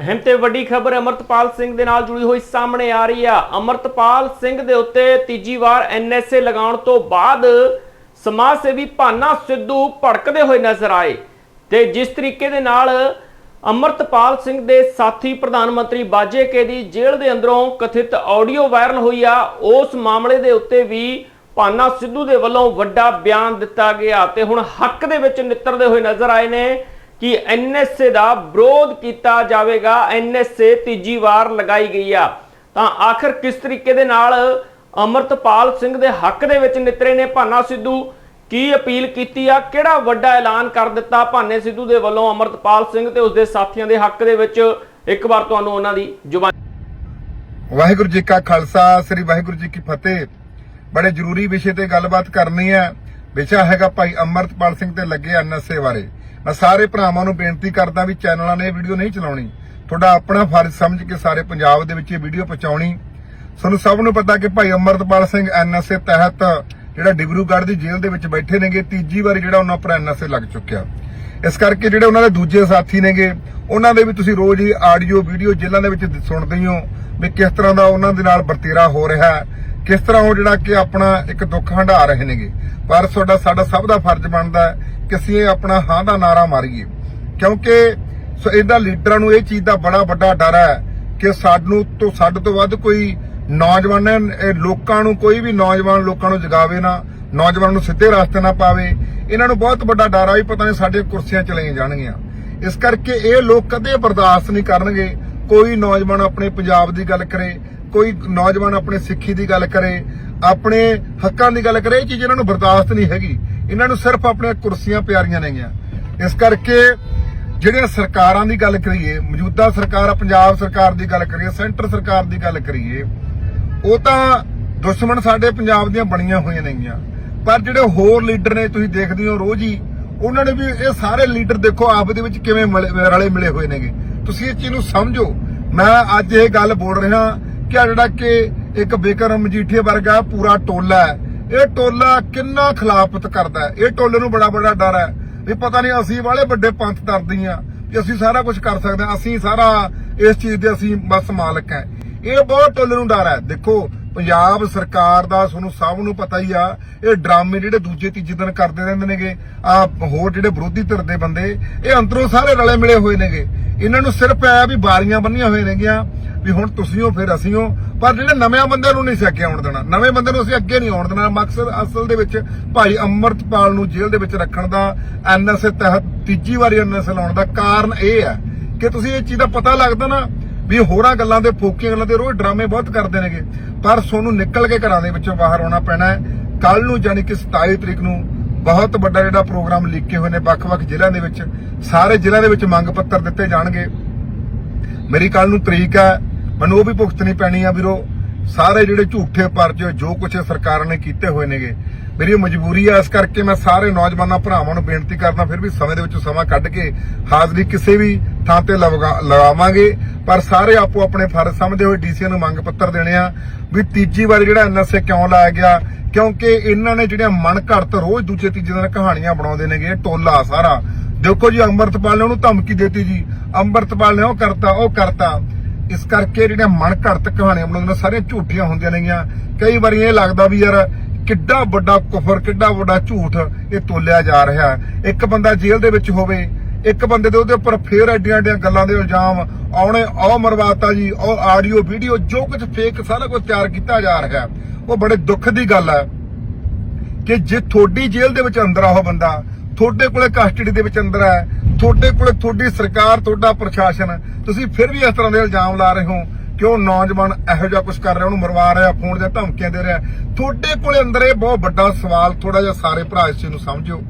ਅਹਿਮ ਤੇ ਵੱਡੀ ਖਬਰ ਅਮਰਤਪਾਲ ਸਿੰਘ ਦੇ ਨਾਲ ਜੁੜੀ ਹੋਈ ਸਾਹਮਣੇ ਆ ਰਹੀ ਆ। ਅਮਰਤਪਾਲ ਸਿੰਘ ਦੇ ਉੱਤੇ ਤੀਜੀ ਵਾਰ ਐਨਐਸਏ ਲਗਾਉਣ ਤੋਂ ਬਾਅਦ ਸਮਾਜ ਸੇਵੀ ਭਾਨਾ ਸਿੱਧੂ ਭੜਕਦੇ ਹੋਏ ਨਜ਼ਰ ਆਏ ਤੇ ਜਿਸ ਤਰੀਕੇ ਦੇ ਨਾਲ ਅਮਰਤਪਾਲ ਸਿੰਘ ਦੇ ਸਾਥੀ ਪ੍ਰਧਾਨ ਮੰਤਰੀ ਬਾਜੇਕੇ ਦੀ ਜੇਲ੍ਹ ਦੇ ਅੰਦਰੋਂ ਕਥਿਤ ਆਡੀਓ ਵਾਇਰਲ ਹੋਈ ਆ, ਉਸ ਮਾਮਲੇ ਦੇ ਉੱਤੇ ਵੀ ਭਾਨਾ ਸਿੱਧੂ ਦੇ ਵੱਲੋਂ ਵੱਡਾ ਬਿਆਨ ਦਿੱਤਾ ਗਿਆ ਤੇ ਹੁਣ ਹੱਕ ਦੇ ਵਿੱਚ ਨਿੱਤਰਦੇ ਹੋਏ ਨਜ਼ਰ ਆਏ ਨੇ। ਕਿ ਐਨਐਸਏ ਦਾ ਵਿਰੋਧ ਕੀਤਾ ਜਾਵੇਗਾ, ਐਨਐਸਏ ਤੀਜੀ ਵਾਰ ਲਗਾਈ ਗਈ ਆ। ਤਾਂ ਆਖਰ ਕਿਸ ਤਰੀਕੇ ਦੇ ਨਾਲ ਅਮਰਤਪਾਲ ਸਿੰਘ ਦੇ ਹੱਕ ਦੇ ਵਿੱਚ ਨਿਤਰੇ ਨੇ ਭਾਨਾ ਸਿੱਧੂ? ਕੀ ਅਪੀਲ ਕੀਤੀ ਆ? ਕਿਹੜਾ ਵੱਡਾ ਐਲਾਨ ਕਰ ਦਿੱਤਾ ਭਾਨੇ ਸਿੱਧੂ ਦੇ ਵੱਲੋਂ ਅਮਰਤਪਾਲ ਸਿੰਘ ਤੇ ਉਸਦੇ ਸਾਥੀਆਂ ਦੇ ਹੱਕ ਦੇ ਵਿੱਚ? ਇੱਕ ਵਾਰ ਤੁਹਾਨੂੰ ਉਹਨਾਂ ਦੀ ਜ਼ੁਬਾਨ ਵਾਹਿਗੁਰੂ ਜੀ ਕਾ ਖਾਲਸਾ, ਸ੍ਰੀ ਵਾਹਿਗੁਰੂ ਜੀ ਕੀ ਫਤਿਹ। ਬੜੇ ਜ਼ਰੂਰੀ ਵਿਸ਼ੇ ਤੇ ਗੱਲਬਾਤ ਕਰਨੀ ਹੈ। ਵਿਸ਼ਾ ਹੈਗਾ ਭਾਈ ਅਮਰਤਪਾਲ ਸਿੰਘ ਤੇ ਲੱਗੇ ਐਨਐਸਏ ਬਾਰੇ। ਮੈਂ ਸਾਰੇ ਭਰਾਵਾਂ ਨੂੰ ਬੇਨਤੀ ਕਰਦਾ ਵੀ ਚੈਨਲਾਂ ਨੇ ਇਹ ਵੀਡੀਓ ਨਹੀਂ ਚਲਾਉਣੀ। ਤੁਹਾਡਾ ਆਪਣਾ ਫਰਜ਼ ਸਮਝ ਕੇ ਸਾਰੇ ਪੰਜਾਬ ਦੇ ਵਿੱਚ ਇਹ ਵੀਡੀਓ ਪਹੁੰਚਾਉਣੀ। ਤੁਹਾਨੂੰ ਸਭ ਨੂੰ ਪਤਾ ਕਿ ਭਾਈ ਅਮਰਤਪਾਲ ਸਿੰਘ ਐਨਐਸਏ ਤਹਿਤ ਜਿਹੜਾ ਡਿਬਰੂਗੜ੍ਹ ਦੀ ਜੇਲ੍ਹ ਦੇ ਵਿੱਚ ਬੈਠੇ ਨੇਗੇ, ਤੀਜੀ ਵਾਰੀ ਜਿਹੜਾ ਉਹਨਾਂ ਉੱਪਰ ਐਨਐਸਏ ਲੱਗ ਚੁੱਕਿਆ। ਇਸ ਕਰਕੇ ਜਿਹੜੇ ਉਹਨਾਂ ਦੇ ਦੂਜੇ ਸਾਥੀ ਨੇਗੇ, ਉਹਨਾਂ ਦੇ ਵੀ ਤੁਸੀਂ ਰੋਜ਼ ਹੀ ਆਡੀਓ, ਵੀਡੀਓ ਜੇਲ੍ਹਾਂ ਦੇ ਵਿੱਚ ਸੁਣਦੇ ਹੋ ਵੀ ਕਿਸ ਤਰ੍ਹਾਂ ਦਾ ਉਹਨਾਂ ਦੇ ਨਾਲ ਵਰਤੇਰਾ ਹੋ ਰਿਹਾ ਹੈ। ਕਿਸ ਤਰ੍ਹਾਂ ਉਹ ਜਿਹੜਾ ਕਿ ਆਪਣਾ ਇੱਕ ਦੁੱਖ ਹੰਢਾ ਰਹੇ ਨੇਗੇ, ਪਰ ਤੁਹਾਡਾ, ਸਾਡਾ ਸਭ ਦਾ ਫਰਜ਼ ਬਣਦਾ ਹੈ ਕਿ ਅਸੀਂ ਇਹ ਆਪਣਾ ਹਾਂ ਦਾ ਨਾਰਾ ਮਾਰੀਏ। ਕਿਉਂਕਿ ਸੋ, ਇਹਦਾ ਲੀਡਰਾਂ ਨੂੰ ਇਹ ਚੀਜ਼ ਦਾ ਬੜਾ ਵੱਡਾ ਡਰ ਹੈ ਕਿ ਸਾਨੂੰ ਤੋਂ, ਸਾਡੇ ਤੋਂ ਵੱਧ ਕੋਈ ਨੌਜਵਾਨ ਲੋਕਾਂ ਨੂੰ, ਕੋਈ ਵੀ ਨੌਜਵਾਨ ਲੋਕਾਂ ਨੂੰ ਜਗਾਵੇ ਨਾ, ਨੌਜਵਾਨਾਂ ਨੂੰ ਸਿੱਧੇ ਰਸਤੇ ਨਾ ਪਾਵੇ, ਇਹਨਾਂ ਨੂੰ ਬਹੁਤ ਵੱਡਾ ਡਰ ਆ ਵੀ ਪਤਾ ਨਹੀਂ ਸਾਡੇ ਕੁਰਸੀਆਂ ਚਲੀਆਂ ਜਾਣਗੀਆਂ। ਇਸ ਕਰਕੇ ਇਹ ਲੋਕ ਕਦੇ ਬਰਦਾਸ਼ਤ ਨਹੀਂ ਕਰਨਗੇ, ਕੋਈ ਨੌਜਵਾਨ ਆਪਣੇ ਪੰਜਾਬ ਦੀ ਗੱਲ ਕਰੇ ਕੋਈ ਨੌਜਵਾਨ ਆਪਣੇ ਸਿੱਖੀ ਦੀ ਗੱਲ ਕਰੇ, ਆਪਣੇ ਹੱਕਾਂ ਦੀ ਗੱਲ ਕਰੇ, ਇਹ ਚੀਜ਼ ਇਹਨਾਂ ਨੂੰ ਬਰਦਾਸ਼ਤ ਨਹੀਂ ਹੈਗੀ। ਇਹਨਾਂ ਨੂੰ ਸਿਰਫ ਆਪਣੀਆਂ ਕੁਰਸੀਆਂ ਪਿਆਰੀਆਂ ਨੇਗੀਆਂ। ਇਸ ਕਰਕੇ ਜਿਹੜੀਆਂ ਸਰਕਾਰਾਂ ਦੀ ਗੱਲ ਕਰੀਏ, ਮੌਜੂਦਾ ਸਰਕਾਰ, ਪੰਜਾਬ ਸਰਕਾਰ ਦੀ ਗੱਲ ਕਰੀਏ, ਸੈਂਟਰ ਸਰਕਾਰ ਦੀ ਗੱਲ ਕਰੀਏ, ਉਹ ਤਾਂ ਦੁਸ਼ਮਣ ਸਾਡੇ ਪੰਜਾਬ ਦੀਆਂ ਬਣੀਆਂ ਹੋਈਆਂ ਨੇਗੀਆਂ। ਪਰ ਜਿਹੜੇ ਹੋਰ ਲੀਡਰ ਨੇ ਤੁਸੀਂ ਦੇਖਦੇ ਹੋ ਰੋਜ਼ ਹੀ, ਉਹਨਾਂ ਨੇ ਵੀ ਇਹ ਸਾਰੇ ਲੀਡਰ ਦੇਖੋ ਆਪ ਦੇ ਵਿੱਚ ਕਿਵੇਂ ਰਲੇ ਮਿਲੇ ਹੋਏ ਨੇਗੇ। ਤੁਸੀਂ ਇਹ ਚੀਜ਼ ਨੂੰ ਸਮਝੋ। ਮੈਂ ਅੱਜ ਇਹ ਗੱਲ ਬੋਲ ਰਿਹਾ ਕਿ ਜਿਹੜਾ ਕਿ ਇੱਕ ਬੇਕਰਮ ਮਜੀਠੀਆ ਵਰਗਾ ਪੂਰਾ ਟੋਲਾ ਹੈ। ਇਹ ਟੋਲਾ ਕਿੰਨਾ ਖਿਲਾਫਤ ਕਰਦਾ ਹੈ। ਇਹ ਟੋਲੇ ਨੂੰ ਬੜਾ ਬੜਾ ਡਰ ਹੈ ਵੀ ਪਤਾ ਨਹੀਂ ਅਸੀਂ ਵਾਲੇ ਵੱਡੇ ਪੰਥ ਦਰਦੀ ਆ ਕਿ ਅਸੀਂ ਸਾਰਾ ਕੁਝ ਕਰ ਸਕਦੇ ਹਾਂ। ਅਸੀਂ ਸਾਰਾ ਇਸ ਚੀਜ਼ ਦੇ ਅਸੀਂ ਬਸ ਮਾਲਕ ਹੈ। ਇਹ ਬਹੁਤ ਟੋਲੇ ਨੂੰ ਡਰ ਹੈ। ਦੇਖੋ ਪੰਜਾਬ ਸਰਕਾਰ ਦਾ ਤੁਹਾਨੂੰ ਸਭ ਨੂੰ ਪਤਾ ਹੀ ਆ, ਇਹ ਡਰਾਮੇ ਜਿਹੜੇ ਦੂਜੇ ਤੀਜੇ ਦਿਨ ਕਰਦੇ ਰਹਿੰਦੇ ਨੇਗੇ, ਆ ਹੋਰ ਜਿਹੜੇ ਵਿਰੋਧੀ ਧਿਰ ਦੇ ਬੰਦੇ, ਇਹ ਅੰਦਰੋਂ ਸਾਰੇ ਰਲੇ ਮਿਲੇ ਹੋਏ ਨੇਗੇ। ਇਹਨਾਂ ਨੂੰ ਸਿਰਫ ਐ ਵੀ ਬਾਰੀਆਂ ਬੰਨੀਆਂ ਹੋਏ ਨੇਗੀਆਂ, ਵੀ ਹੁਣ ਤੁਸੀਂ ਹੋ, ਫਿਰ ਅਸੀਂ ਹੋ, ਪਰ ਜਿਹੜੇ ਨਵੇਂ ਬੰਦਿਆਂ ਨੂੰ ਨਹੀਂ ਸੀ ਅੱਗੇ ਆਉਣ ਦੇਣਾ। ਨਵੇਂ ਬੰਦੇ ਨੂੰ ਅਸੀਂ ਅੱਗੇ ਨਹੀਂ ਆਉਣ ਦੇਣਾ। ਮਕਸਦ ਅਸਲ ਦੇ ਵਿੱਚ ਭਾਈ ਅਮਰਤਪਾਲ ਨੂੰ ਜੇਲ੍ਹ ਦੇ ਵਿੱਚ ਰੱਖਣ ਦਾ ਐਨਐਸਏ ਤਹਿਤ ਤੀਜੀ ਵਾਰੀ ਐਨਐਸਏ ਲਾਉਣ ਦਾ ਕਾਰਨ ਇਹ ਹੈ। ਕਿ ਤੁਸੀਂ ਇਹ ਚੀਜ਼ ਦਾ ਪਤਾ ਲੱਗਦਾ ਨਾ ਵੀ ਹੋਰਾਂ ਗੱਲਾਂ ਦੇ ਫੋਕੀਆਂ ਗੱਲਾਂ ਦੇ ਰੋਜ਼ ਡਰਾਮੇ ਬਹੁਤ ਕਰਦੇ ਨੇਗੇ। ਪਰ ਸੋਨੂੰ ਨਿਕਲ ਕੇ ਘਰਾਂ ਦੇ ਵਿੱਚੋਂ ਬਾਹਰ ਆਉਣਾ ਪੈਣਾ ਹੈ। ਕੱਲ ਨੂੰ ਯਾਨੀ ਕਿ 27 ਤਰੀਕ ਨੂੰ ਬਹੁਤ ਵੱਡਾ ਜਿਹੜਾ ਪ੍ਰੋਗਰਾਮ ਲਿਖੇ ਹੋਏ ਨੇ ਵੱਖ-ਵੱਖ ਜ਼ਿਲ੍ਹਿਆਂ ਦੇ ਵਿੱਚ, ਸਾਰੇ ਜ਼ਿਲ੍ਹਿਆਂ ਦੇ ਵਿੱਚ ਮੰਗ ਪੱਤਰ ਦਿੱਤੇ ਜਾਣਗੇ। ਮੇਰੀ ਕੱਲ ਨੂੰ ਤਰੀਕ ਹੈ, ਮੈਨੂੰ ਉਹ ਵੀ ਭੁਗਤਣੀ ਪੈਣੀ ਆ ਵੀਰੋ। ਸਾਰੇ ਜਿਹੜੇ ਝੂਠੇ ਪਰਚੇ ਜੋ ਕੁਝ ਸਰਕਾਰ ਨੇ ਕੀਤੇ ਹੋਏ ਨੇਗੇ ਮੇਰੀ ਮਜਬੂਰੀ ਆ, ਇਸ ਕਰਕੇ ਮੈਂ ਸਾਰੇ ਨੌਜਵਾਨਾਂ ਭਰਾਵਾਂ ਨੂੰ ਬੇਨਤੀ ਕਰਦਾ ਫਿਰ ਵੀ ਸਮੇਂ ਦੇ ਵਿੱਚ ਸਮਾਂ ਕੱਢ ਕੇ ਹਾਜ਼ਰੀ ਕਿਸੇ ਵੀ ਥਾਂ ਤੇ ਲਗਾਵਾਂਗੇ। ਪਰ ਸਾਰੇ ਆਪੋ ਆਪਣੇ ਫਰਜ਼ ਸਮਝਦੇ ਹੋਏ ਡੀਸੀ ਨੂੰ ਮੰਗ ਪੱਤਰ ਦੇਣੇ ਆ ਵੀ ਤੀਜੀ ਵਾਰ ਜਿਹੜਾ ਐਨਐਸਏ ਕਿਉਂ ਲਾਇਆ ਗਿਆ, ਕਿਉਂਕਿ ਇਹਨਾਂ ਨੇ ਜਿਹੜੀਆਂ ਮਨ ਘੜਤ ਰੋਜ਼ ਦੂਜੇ ਤੀਜੇ ਦਿਨ ਕਹਾਣੀਆਂ ਬਣਾਉਂਦੇ ਨੇਗੇ ਟੋਲਾ ਸਾਰਾ। ਦੇਖੋ ਜੀ, ਅੰਮ੍ਰਿਤਪਾਲ ਨੇ ਉਹਨੂੰ ਧਮਕੀ ਦਿੱਤੀ ਜੀ। ਅੰਮ੍ਰਿਤਪਾਲ ਨੇ ਉਹ ਕਰਤਾ ਉਹ ਕਰਤਾ। ਇਸ ਕਰਕੇ ਜਿਹੜੀਆਂ ਮਨ ਘੜਤ ਕਹਾਣੀਆਂ ਬਣਾਉਂਦੇ ਨੇ, ਸਾਰੀਆਂ ਝੂਠੀਆਂ ਹੁੰਦੀਆਂ ਨੇਗੀਆਂ। ਕਈ ਵਾਰੀ ਇਹ ਲੱਗਦਾ ਵੀ ਯਾਰ ਕਿੱਡਾ ਵੱਡਾ ਕੁਫਰ, ਕਿੱਡਾ ਵੱਡਾ ਝੂਠ ਇਹ ਤੋਲਿਆ ਜਾ ਰਿਹਾ ਇੱਕ ਬੰਦਾ ਜੇਲ੍ਹ ਦੇ ਵਿੱਚ ਹੋਵੇ, ਇੱਕ ਬੰਦੇ ਦੇ ਉਹਦੇ ਉੱਪਰ ਫੇਰ ਐਡੀਆਂ ਐਡੀਆਂ ਗੱਲਾਂ ਦੇ ਇਲਜ਼ਾਮ ਆਉਣੇ ਉਹ ਮਰਵਾਤਾ ਜੀ ਉਹ ਆਡੀਓ, ਵੀਡੀਓ, ਜੋ ਕੁਝ ਫੇਕ ਸਾਰਾ ਕੁਝ ਤਿਆਰ ਕੀਤਾ ਜਾ ਰਿਹਾ ਉਹ ਬੜੇ ਦੁੱਖ ਦੀ ਗੱਲ ਹੈ ਕਿ ਜੇ ਤੁਹਾਡੀ ਜੇਲ੍ਹ ਦੇ ਵਿੱਚ ਅੰਦਰ ਆ ਉਹ ਬੰਦਾ, ਤੁਹਾਡੇ ਕੋਲੇ ਕਸਟਡੀ ਦੇ ਵਿੱਚ ਅੰਦਰ ਹੈ, ਤੁਹਾਡੇ ਕੋਲੇ ਤੁਹਾਡੀ ਸਰਕਾਰ, ਤੁਹਾਡਾ ਪ੍ਰਸ਼ਾਸਨ, ਤੁਸੀਂ ਫਿਰ ਵੀ ਇਸ ਤਰ੍ਹਾਂ ਦੇ ਇਲਜ਼ਾਮ ਲਾ ਰਹੇ ਹੋ। ਕਿਉਂ ਨੌਜਵਾਨ ਇਹੋ ਜਿਹਾ ਕੁਝ ਕਰ ਰਿਹਾ, ਉਹਨੂੰ ਮਰਵਾ ਰਿਹਾ, ਫੋਨ ਜਾਂ ਧਮਕੀਆਂ ਦੇ ਰਿਹਾ? ਤੁਹਾਡੇ ਕੋਲੇ ਅੰਦਰ ਇਹ ਬਹੁਤ ਵੱਡਾ ਸਵਾਲ ਥੋੜਾ ਜਿਹਾ ਸਾਰੇ ਭਰਾ ਇਸ ਚੀਜ਼ ਨੂੰ ਸਮਝਿਓ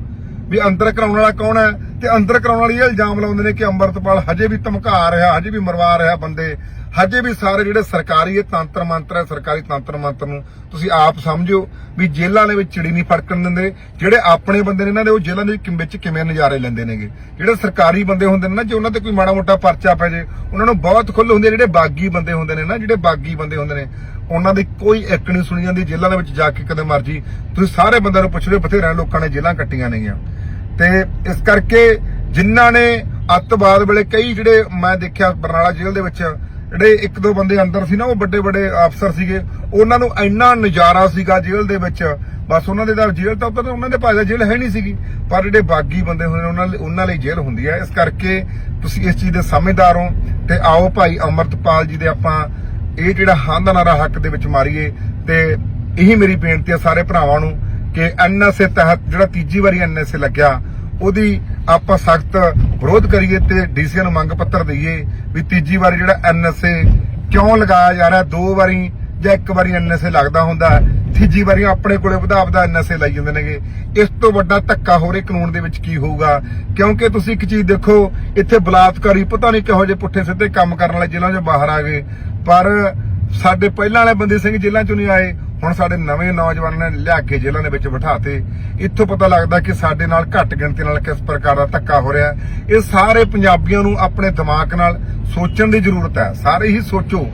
ਵੀ ਅੰਦਰ ਕਰਾਉਣ ਵਾਲਾ ਕੌਣ ਹੈ? ਤੇ ਅੰਦਰ ਕਰਾਉਣ ਵਾਲੀ ਇਹ ਇਲਜ਼ਾਮ ਲਾਉਂਦੇ ਨੇ ਕਿ ਅੰਮ੍ਰਿਤਪਾਲ ਹਜੇ ਵੀ ਧਮਕਾ ਰਿਹਾ, ਹਜੇ ਵੀ ਮਰਵਾ ਰਿਹਾ ਬੰਦੇ। ਹਜੇ ਵੀ ਸਾਰੇ ਜਿਹੜੇ ਸਰਕਾਰੀ ਇਹ ਤੰਤਰ ਮੰਤਰ ਹੈ, ਸਰਕਾਰੀ ਤੰਤਰ ਮੰਤਰ ਨੂੰ ਤੁਸੀਂ ਆਪ ਸਮਝੋ ਵੀ ਜੇਲ੍ਹਾਂ ਦੇ ਵਿੱਚ ਚਿੜੀ ਨਹੀਂ ਫੜਕਣ ਦਿੰਦੇ। ਜਿਹੜੇ ਆਪਣੇ ਬੰਦੇ ਨੇ ਇਹਨਾਂ ਦੇ, ਉਹ ਜੇਲ੍ਹਾਂ ਦੇ ਵਿੱਚ ਕਿਵੇਂ ਨਜ਼ਾਰੇ ਲੈਂਦੇ ਨੇਗੇ? ਜਿਹੜੇ ਸਰਕਾਰੀ ਬੰਦੇ ਹੁੰਦੇ ਨੇ ਨਾ, ਜੇ ਉਹਨਾਂ ਤੇ ਕੋਈ ਮਾੜਾ ਮੋਟਾ ਪਰਚਾ ਪੈ ਜੇ, ਉਹਨਾਂ ਨੂੰ ਬਹੁਤ ਖੁੱਲ ਹੁੰਦੀ ਜਿਹੜੇ ਬਾਗੀ ਬੰਦੇ ਹੁੰਦੇ ਨੇ ਨਾ, ਜਿਹੜੇ ਬਾਗੀ ਬੰਦੇ ਹੁੰਦੇ ਨੇ, ਉਹਨਾਂ ਦੀ ਕੋਈ ਇੱਕ ਨਹੀਂ ਸੁਣੀ ਜਾਂਦੀ, ਜੇਲ੍ਹਾਂ ਦੇ ਵਿੱਚ ਜਾ ਕੇ ਕਦੇ ਮਰਜ਼ੀ। ਤੁਸੀਂ ਸਾਰੇ ਬੰਦਿਆਂ ਨੂੰ ਪੁੱਛ ਲਿਓ, ਬਥੇਰਿਆਂ ਲੋਕਾਂ ਨੇ ਜੇਲ੍ਹਾਂ ਕੱਟੀਆਂ ਨੇਗੀਆਂ। ਤੇ ਇਸ ਕਰਕੇ ਜਿਨ੍ਹਾਂ ਨੇ ਅੱਤਵਾਦ ਵੇਲੇ ਕਈ ਜਿਹੜੇ ਮੈਂ ਦੇਖਿਆ ਬਰਨਾਲਾ ਜੇਲ੍ਹ ਦੇ ਵਿੱਚ, ਜਿਹੜੇ ਇੱਕ ਦੋ ਬੰਦੇ ਅੰਦਰ ਸੀ ਨਾ, ਉਹ ਵੱਡੇ ਵੱਡੇ ਅਫਸਰ ਸੀਗੇ, ਉਹਨਾਂ ਨੂੰ ਇੰਨਾ ਨਜ਼ਾਰਾ ਸੀਗਾ ਜੇਲ੍ਹ ਦੇ ਵਿੱਚ। ਬਸ ਉਹਨਾਂ ਦੇ ਤਾਂ ਜੇਲ੍ਹ ਤਾਂ ਉੱਤੇ ਤਾਂ ਉਹਨਾਂ ਦੇ ਭਾਈ ਦਾ ਜੇਲ੍ਹ ਹੈ ਨਹੀਂ ਸੀਗੀ, ਪਰ ਜਿਹੜੇ ਬਾਗੀ ਬੰਦੇ ਹੁੰਦੇ ਨੇ, ਉਹਨਾਂ ਲਈ ਉਹਨਾਂ ਲਈ ਜੇਲ੍ਹ ਹੁੰਦੀ ਹੈ। ਇਸ ਕਰਕੇ ਤੁਸੀਂ ਇਸ ਚੀਜ਼ ਦੇ ਸਮਝਦਾਰ ਹੋ ਤੇ ਆਓ ਭਾਈ ਅਮਰਤਪਾਲ ਜੀ ਦੇ ਆਪਾਂ ਇਹ ਜਿਹੜਾ ਹਾਂ ਦਾ ਨਾਰਾ ਹੱਕ ਦੇ ਵਿੱਚ ਮਾਰੀਏ ਤੇ ਇਹੀ ਮੇਰੀ ਬੇਨਤੀ ਹੈ ਸਾਰੇ ਭਰਾਵਾਂ ਨੂੰ ਕਿ ਐਨਐਸਏ ਤਹਿਤ ਜਿਹੜਾ ਤੀਜੀ ਵਾਰੀ ਐਨਐਸਏ ਲੱਗਿਆ, ਉਹਦੀ ਆਪਾਂ ਸਖਤ ਵਿਰੋਧ ਕਰੀਏ ਤੇ ਡੀਸੀ ਨੂੰ ਮੰਗ ਪੱਤਰ ਦਈਏ ਵੀ ਤੀਜੀ ਵਾਰੀ ਜਿਹੜਾ ਐਨਐਸਏ ਕਿਉਂ ਲਗਾਇਆ ਜਾ ਰਿਹਾ, ਦੋ ਵਾਰੀ ਜਾਂ ਇੱਕ ਵਾਰੀ ਐਨਐਸਏ ਲੱਗਦਾ ਹੁੰਦਾ ਤੀਜੀ ਵਾਰੀ ਆਪਣੇ ਕੋਲੇ ਵਧਾ ਵਧਾ ਐਨਐਸਏ ਲਾਈ ਜਾਂਦੇ ਨੇਗੇ। ਇਸ ਤੋਂ ਵੱਡਾ ਧੱਕਾ ਹੋ ਰਿਹਾ ਕਾਨੂੰਨ ਦੇ ਵਿੱਚ ਕੀ ਹੋਊਗਾ? ਕਿਉਂਕਿ ਤੁਸੀਂ ਇੱਕ ਚੀਜ਼ ਦੇਖੋ, ਇੱਥੇ ਬਲਾਤਕਾਰੀ, ਪਤਾ ਨਹੀਂ ਕਿਹੋ ਜਿਹੇ ਪੁੱਠੇ ਸਿੱਧੇ ਕੰਮ ਕਰਨ ਵਾਲੇ ਜ਼ਿਲ੍ਹਿਆਂ 'ਚੋਂ ਬਾਹਰ ਆ ਗਏ, ਪਰ ਸਾਡੇ ਪਹਿਲਾਂ ਵਾਲੇ ਬੰਦੇ ਸਿੰਘ ਜੇਲ੍ਹਾਂ 'ਚੋਂ ਨਹੀਂ ਆਏ ਹੁਣ ਸਾਡੇ ਨਵੇਂ ਨੌਜਵਾਨਾਂ ਨੇ ਲਿਆ ਕੇ ਜੇਲ੍ਹਾਂ ਦੇ ਵਿੱਚ ਬਿਠਾਤੇ। ਇੱਥੋਂ ਪਤਾ ਲੱਗਦਾ ਕਿ ਸਾਡੇ ਨਾਲ ਘੱਟ ਗਿਣਤੀ ਨਾਲ ਕਿਸ ਪ੍ਰਕਾਰ ਦਾ ਧੱਕਾ ਹੋ ਰਿਹਾ ਇਹ ਸਾਰੇ ਪੰਜਾਬੀਆਂ ਨੂੰ ਆਪਣੇ ਦਿਮਾਗ ਨਾਲ ਸੋਚਣ ਦੀ ਜ਼ਰੂਰਤ ਹੈ। ਸਾਰੇ ਹੀ ਸੋਚੋ।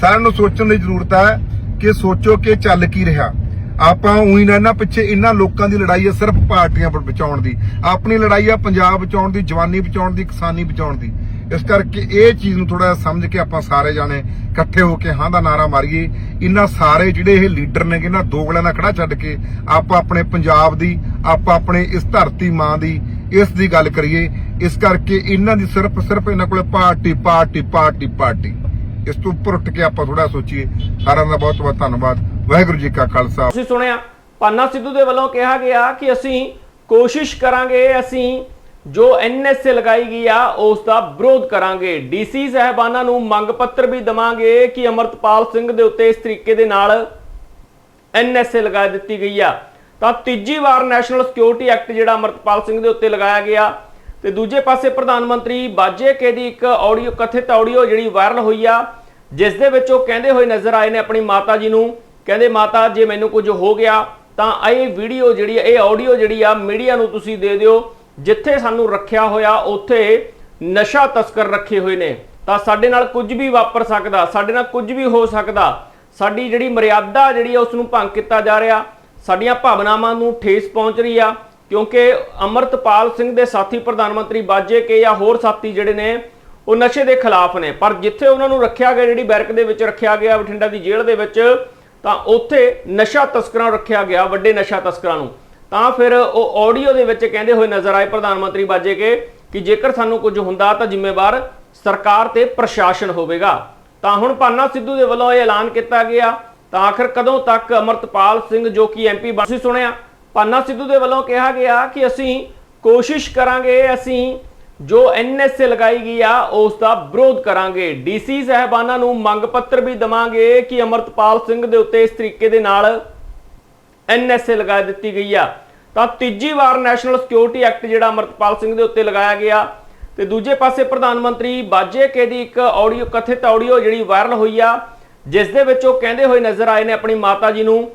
ਸਾਰਿਆਂ ਨੂੰ ਸੋਚਣ ਦੀ ਜ਼ਰੂਰਤ ਹੈ ਕਿ ਸੋਚੋ ਕਿ ਚੱਲ ਕੀ ਰਿਹਾ। ਆਪਾਂ ਉਹੀ ਨਾ ਇਹਨਾਂ ਪਿੱਛੇ ਇਹਨਾਂ ਲੋਕਾਂ ਦੀ ਲੜਾਈ ਹੈ ਸਿਰਫ ਪਾਰਟੀਆਂ ਬਚਾਉਣ ਦੀ। ਆਪਣੀ ਲੜਾਈ ਹੈ ਪੰਜਾਬ ਬਚਾਉਣ ਦੀ, ਜਵਾਨੀ ਬਚਾਉਣ ਦੀ, ਕਿਸਾਨੀ ਬਚਾਉਣ ਦੀ। ਇਸ ਕਰਕੇ ਇਹ ਚੀਜ਼ ਨੂੰ ਥੋੜਾ ਸਮਝ ਕੇ ਆਪਾਂ ਸਾਰੇ ਜਾਣੇ ਇਕੱਠੇ ਹੋ ਕੇ ਹਾਂ ਦਾ ਨਾਰਾ ਮਾਰੀਏ। ਇਹਨਾਂ ਸਾਰੇ ਜਿਹੜੇ ਇਹ ਲੀਡਰ ਨੇਗੇ ਇਹਨਾਂ ਦੋਗਲਿਆਂ ਦਾ ਖੜਾ ਛੱਡ ਕੇ ਆਪਾਂ ਆਪਣੇ ਪੰਜਾਬ ਦੀ, ਆਪਾਂ ਆਪਣੇ ਇਸ ਧਰਤੀ ਮਾਂ ਦੀ, ਇਸ ਦੀ ਗੱਲ ਕਰੀਏ। ਇਸ ਕਰਕੇ ਇਹਨਾਂ ਦੀ ਸਿਰਫ ਸਿਰਫ ਇਹਨਾਂ ਕੋਲੇ ਪਾਰਟੀ ਪਾਰਟੀ ਪਾਰਟੀ ਪਾਰਟੀ। ਇਸ ਤੋਂ ਉੱਪਰ ਉੱਠ ਕੇ ਆਪਾਂ ਥੋੜਾ ਸੋਚੀਏ। ਸਾਰਿਆਂ ਦਾ ਬਹੁਤ ਬਹੁਤ ਧੰਨਵਾਦ। ਵਾਹਿਗੁਰੂ ਜੀ ਕਾ ਖਾਲਸਾ। ਤੁਸੀਂ ਸੁਣਿਆ, ਪਾਨਾ ਸਿੱਧੂ ਦੇ ਵੱਲੋਂ ਕਿਹਾ ਗਿਆ ਕਿ ਅਸੀਂ ਕੋਸ਼ਿਸ਼ ਕਰਾਂਗੇ, ਅਸੀਂ ਜੋ ਐਨਐਸਏ ਲਗਾਈ ਗਈ ਆ, ਉਸ ਦਾ ਵਿਰੋਧ ਕਰਾਂਗੇ। ਡੀਸੀ ਸਹਿਬਾਨਾਂ ਨੂੰ ਮੰਗ ਪੱਤਰ ਵੀ ਦਵਾਂਗੇ ਕਿ ਅਮਰਤਪਾਲ ਸਿੰਘ ਦੇ ਉੱਤੇ ਇਸ ਤਰੀਕੇ ਦੇ ਨਾਲ ਐਨਐਸਏ ਲਗਾ ਦਿੱਤੀ ਗਈ ਆ। ਤਾਂ ਤੀਜੀ ਵਾਰ ਨੈਸ਼ਨਲ ਸਿਕਿਉਰਿਟੀ ਐਕਟ ਜਿਹੜਾ ਅਮਰਤਪਾਲ ਸਿੰਘ ਦੇ ਉੱਤੇ ਲਗਾਇਆ ਗਿਆ, ਤੇ ਦੂਜੇ ਪਾਸੇ ਪ੍ਰਧਾਨ ਮੰਤਰੀ ਬਾਜੇ ਕੇ ਦੀ ਇੱਕ ਆਡੀਓ, ਕਥਿਤ ਆਡੀਓ ਜਿਹੜੀ ਵਾਇਰਲ ਹੋਈ ਆ, ਜਿਸ ਦੇ ਵਿੱਚ ਉਹ ਕਹਿੰਦੇ ਹੋਏ ਨਜ਼ਰ ਆਏ ਨੇ ਆਪਣੀ ਮਾਤਾ ਜੀ ਨੂੰ। ਕਹਿੰਦੇ, ਮਾਤਾ, ਜੇ ਮੈਨੂੰ ਕੁਝ ਹੋ ਗਿਆ, ਤਾਂ ਇਹ ਵੀਡੀਓ ਜਿਹੜੀ ਆ, ਇਹ ਆਡੀਓ ਜਿਹੜੀ ਆ, ਮੀਡੀਆ ਨੂੰ ਤੁਸੀਂ ਦੇ ਦਿਓ। ਜਿੱਥੇ ਸਾਨੂੰ ਰੱਖਿਆ ਹੋਇਆ, ਉੱਥੇ ਨਸ਼ਾ ਤਸਕਰ ਰੱਖੇ ਹੋਏ ਨੇ। ਤਾਂ ਸਾਡੇ ਨਾਲ ਕੁਝ ਵੀ ਵਾਪਰ ਸਕਦਾ, ਸਾਡੇ ਨਾਲ ਕੁਝ ਵੀ ਹੋ ਸਕਦਾ, ਸਾਡੀ ਜਿਹੜੀ ਮਰਿਆਦਾ ਜਿਹੜੀ ਆ ਉਸ ਨੂੰ ਭੰਗ ਕੀਤਾ ਜਾ ਰਿਹਾ। ਸਾਡੀਆਂ ਭਾਵਨਾਵਾਂ ਨੂੰ ਠੇਸ ਪਹੁੰਚ ਰਹੀ ਆ, ਕਿਉਂਕਿ ਅਮਰਤਪਾਲ ਸਿੰਘ ਦੇ ਸਾਥੀ ਪ੍ਰਧਾਨ ਮੰਤਰੀ ਬਾਜੇ ਕੇ ਜਾਂ ਹੋਰ ਸਾਥੀ ਜਿਹੜੇ ਨੇ, ਉਹ ਨਸ਼ੇ ਦੇ ਖਿਲਾਫ ਨੇ। ਪਰ ਜਿੱਥੇ ਉਹਨਾਂ ਨੂੰ ਰੱਖਿਆ ਗਿਆ, ਜਿਹੜੀ ਬੈਰਕ ਦੇ ਵਿੱਚ ਰੱਖਿਆ ਗਿਆ, ਬਠਿੰਡਾ ਦੀ ਜੇਲ੍ਹ ਦੇ ਵਿੱਚ, ਤਾਂ ਉੱਥੇ ਨਸ਼ਾ ਤਸਕਰਾਂ ਰੱਖਿਆ ਗਿਆ, ਵੱਡੇ ਨਸ਼ਾ ਤਸਕਰਾਂ ਨੂੰ। ਤਾਂ ਫਿਰ ਉਹ ਆਡੀਓ ਦੇ ਵਿੱਚ ਕਹਿੰਦੇ ਹੋਏ ਨਜ਼ਰ ਆਏ ਪ੍ਰਧਾਨ ਮੰਤਰੀ ਬਾਜੇ ਕੇ ਕਿ ਜੇਕਰ ਸਾਨੂੰ ਕੁਝ ਹੁੰਦਾ ਤਾਂ ਜ਼ਿੰਮੇਵਾਰ ਸਰਕਾਰ ਤੇ ਪ੍ਰਸ਼ਾਸਨ ਹੋਵੇਗਾ। ਤਾਂ ਹੁਣ ਪਾਨਾ ਸਿੱਧੂ ਦੇ ਵੱਲੋਂ ਇਹ ਐਲਾਨ ਕੀਤਾ ਗਿਆ। ਤਾਂ ਆਖਰ ਕਦੋਂ ਤੱਕ ਅਮਰਤਪਾਲ ਸਿੰਘ ਜੋ ਕਿ ਐਮਪੀ ਬਣ ਤੁਸੀਂ ਸੁਣਿਆ ਪਾਨਾ ਸਿੱਧੂ ਦੇ ਵੱਲੋਂ ਕਿਹਾ ਗਿਆ ਕਿ ਅਸੀਂ ਕੋਸ਼ਿਸ਼ ਕਰਾਂਗੇ, ਅਸੀਂ ਜੋ ਐਨਐਸਏ ਲਗਾਈ ਗਈ ਆ, ਉਸ ਦਾ ਵਿਰੋਧ ਕਰਾਂਗੇ। ਡੀਸੀ ਸਹਿਬਾਨਾਂ ਨੂੰ ਮੰਗ ਪੱਤਰ ਵੀ ਦਵਾਂਗੇ ਕਿ ਅਮਰਤਪਾਲ ਸਿੰਘ ਦੇ ਉੱਤੇ ਇਸ ਤਰੀਕੇ ਦੇ ਨਾਲ ਐਨਐਸਏ ਲਗਾ ਦਿੱਤੀ ਗਈ ਆ। ਤਾਂ ਤੀਜੀ ਵਾਰ ਨੈਸ਼ਨਲ ਸਿਕਿਉਰਿਟੀ ਐਕਟ ਜਿਹੜਾ ਅਮਰਤਪਾਲ ਸਿੰਘ ਦੇ ਉੱਤੇ ਲਗਾਇਆ ਗਿਆ। ਤੇ ਦੂਜੇ ਪਾਸੇ ਪ੍ਰਧਾਨ ਮੰਤਰੀ ਬਾਜੇ ਕੇ ਦੀ ਇੱਕ ਆਡੀਓ, ਕਥਿਤ ਆਡੀਓ ਜਿਹੜੀ ਵਾਇਰਲ ਹੋਈ ਆ, ਜਿਸ ਦੇ ਵਿੱਚ ਉਹ ਕਹਿੰਦੇ ਹੋਏ ਨਜ਼ਰ ਆਏ ਨੇ ਆਪਣੀ ਮਾਤਾ ਜੀ ਨੂੰ।